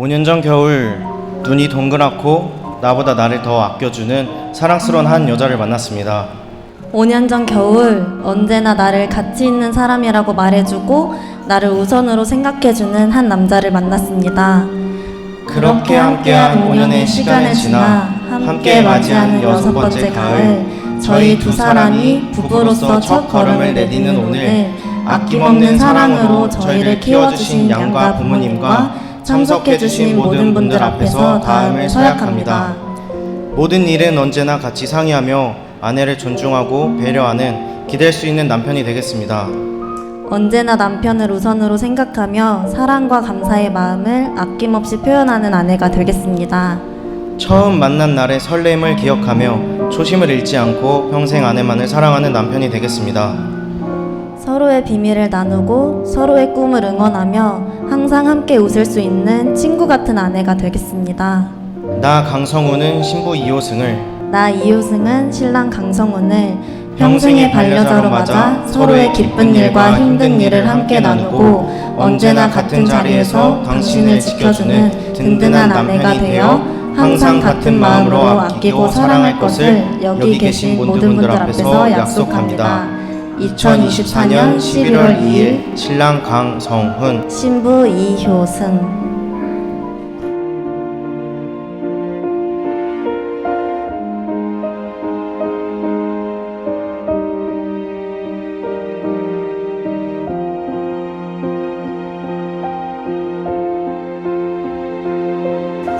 5년 전 겨울 눈이 동그랗고 나보다 나를 더 아껴주는 사랑스러운 한 여자를 만났습니다. 5년 전 겨울 언제나 나를 가치 있는 사람이라고 말해주고 나를 우선으로 생각해주는 한 남자를 만났습니다. 그렇게 함께한 5년의 시간을 지나 함께 맞이하는 여섯 번째 가을 저희 두 사람이 부부로서 첫 걸음을 내디는 오늘 아낌없는 사랑으로 저희를 키워주신 양가 부모님과 참석해 주신 모든 분들 앞에서 다음을 서약합니다. 모든 일은 언제나 같이 상의하며 아내를 존중하고 배려하는 기댈 수 있는 남편이 되겠습니다. 언제나 남편을 우선으로 생각하며 사랑과 감사의 마음을 아낌없이 표현하는 아내가 되겠습니다. 처음 만난 날의 설렘을 기억하며 초심을 잃지 않고 평생 아내만을 사랑하는 남편이 되겠습니다. 서로의 비밀을 나누고 서로의 꿈을 응원하며 항상 함께 웃을 수 있는 친구 같은 아내가 되겠습니다. 나 강성우는 신부 이호승을 나 이효승은 신랑 강성훈을 평생의 반려자로 맞아 서로의 기쁜 일과 힘든 일을 함께 나누고 언제나 같은 자리에서 당신을 지켜주는 든든한 아내가 되어 항상 같은 마음으로 아끼고 사랑할 것을 여기 계신 모든 분들 앞에서 약속합니다. 2024년 11월 2일 신랑 강성훈. 신부 이효승.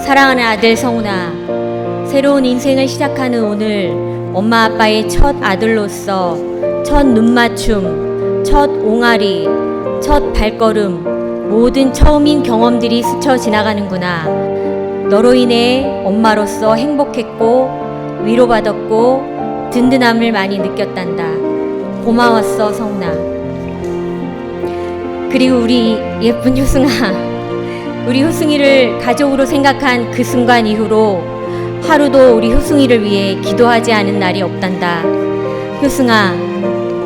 사랑하는 아들 성훈아, 새로운 인생을 시작하는 오늘 엄마 아빠의 첫 아들로서 첫 눈맞춤, 첫 옹알이, 첫 발걸음, 모든 처음인 경험들이 스쳐 지나가는구나. 너로 인해 엄마로서 행복했고 위로받았고 든든함을 많이 느꼈단다. 고마웠어 성훈아. 그리고 우리 예쁜 효승아. 우리 효승이를 가족으로 생각한 그 순간 이후로 하루도 우리 효승이를 위해 기도하지 않은 날이 없단다. 효승아,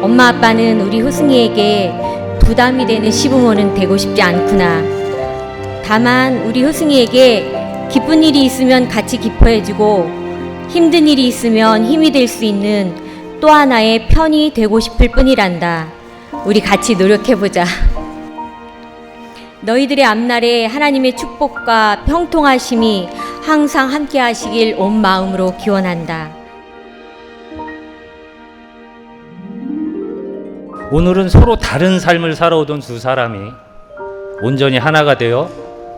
엄마 아빠는 우리 효승이에게 부담이 되는 시부모는 되고 싶지 않구나. 다만 우리 효승이에게 기쁜 일이 있으면 같이 기뻐해주고 힘든 일이 있으면 힘이 될 수 있는 또 하나의 편이 되고 싶을 뿐이란다. 우리 같이 노력해보자. 너희들의 앞날에 하나님의 축복과 평통하심이 항상 함께 하시길 온 마음으로 기원한다. 오늘은 서로 다른 삶을 살아오던 두 사람이 온전히 하나가 되어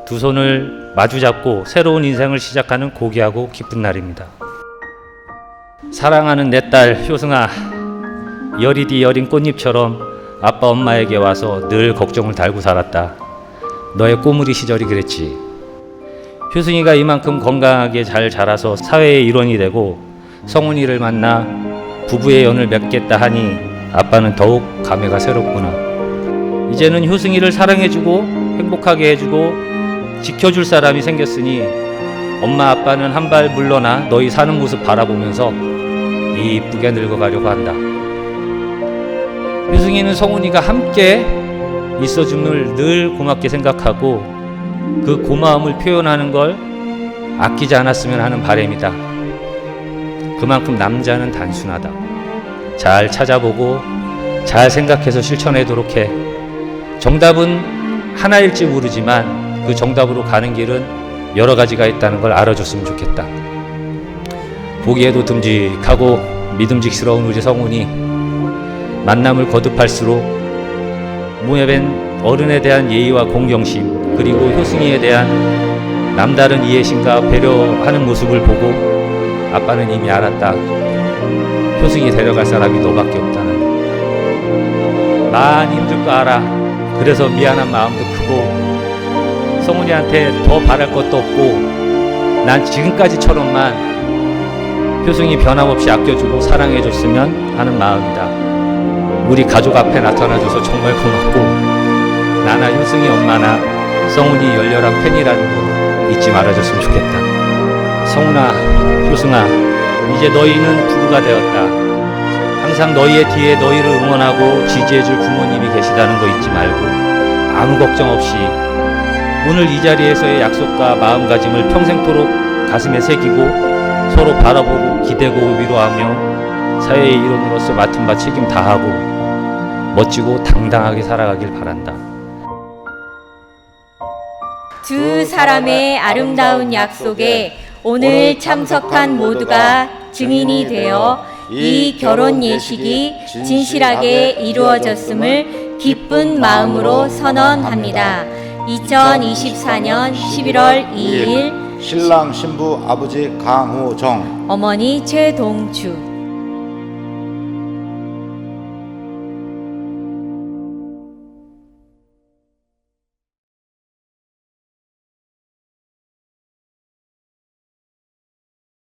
두 손을 마주 잡고 새로운 인생을 시작하는 고귀하고 기쁜 날입니다. 사랑하는 내 딸 효승아, 여리디 여린 꽃잎처럼 아빠 엄마에게 와서 늘 걱정을 달고 살았다. 너의 꼬물이 시절이 그랬지. 효승이가 이만큼 건강하게 잘 자라서 사회의 일원이 되고 성훈이를 만나 부부의 연을 맺겠다 하니 아빠는 더욱 감회가 새롭구나. 이제는 효승이를 사랑해주고 행복하게 해주고 지켜줄 사람이 생겼으니 엄마 아빠는 한 발 물러나 너희 사는 모습 바라보면서 이쁘게 늙어가려고 한다. 효승이는 성훈이가 함께 있어줌을 늘 고맙게 생각하고 그 고마움을 표현하는 걸 아끼지 않았으면 하는 바람이다. 그만큼 남자는 단순하다. 잘 찾아보고 잘 생각해서 실천하도록 해. 정답은 하나일지 모르지만 그 정답으로 가는 길은 여러 가지가 있다는 걸 알아줬으면 좋겠다. 보기에도 듬직하고 믿음직스러운 우리 성훈이 만남을 거듭할수록 모여뵌 어른에 대한 예의와 공경심 그리고 효승이에 대한 남다른 이해심과 배려하는 모습을 보고 아빠는 이미 알았다. 효승이 데려갈 사람이 너밖에 없다는 많이 힘들 거 알아. 그래서 미안한 마음도 크고 성훈이한테 더 바랄 것도 없고 난 지금까지처럼만 효승이 변함없이 아껴주고 사랑해줬으면 하는 마음이다. 우리 가족 앞에 나타나줘서 정말 고맙고 나나 효승이 엄마나 성훈이 열렬한 팬이라는 거 잊지 말아줬으면 좋겠다. 성훈아 효승아 이제 너희는 부부가 되었다. 항상 너희의 뒤에 너희를 응원하고 지지해줄 부모님이 계시다는 거 잊지 말고 아무 걱정 없이 오늘 이 자리에서의 약속과 마음가짐을 평생토록 가슴에 새기고 서로 바라보고 기대고 위로하며 사회의 일원으로서 맡은 바 책임 다하고 멋지고 당당하게 살아가길 바란다. 두 사람의 아름다운 약속에 오늘 참석한 모두가 증인이 되어 이 결혼 예식이 진실하게 이루어졌음을 기쁜 마음으로 선언합니다. 2024년 11월 2일 신랑 신부 아버지 강호정 어머니 최동주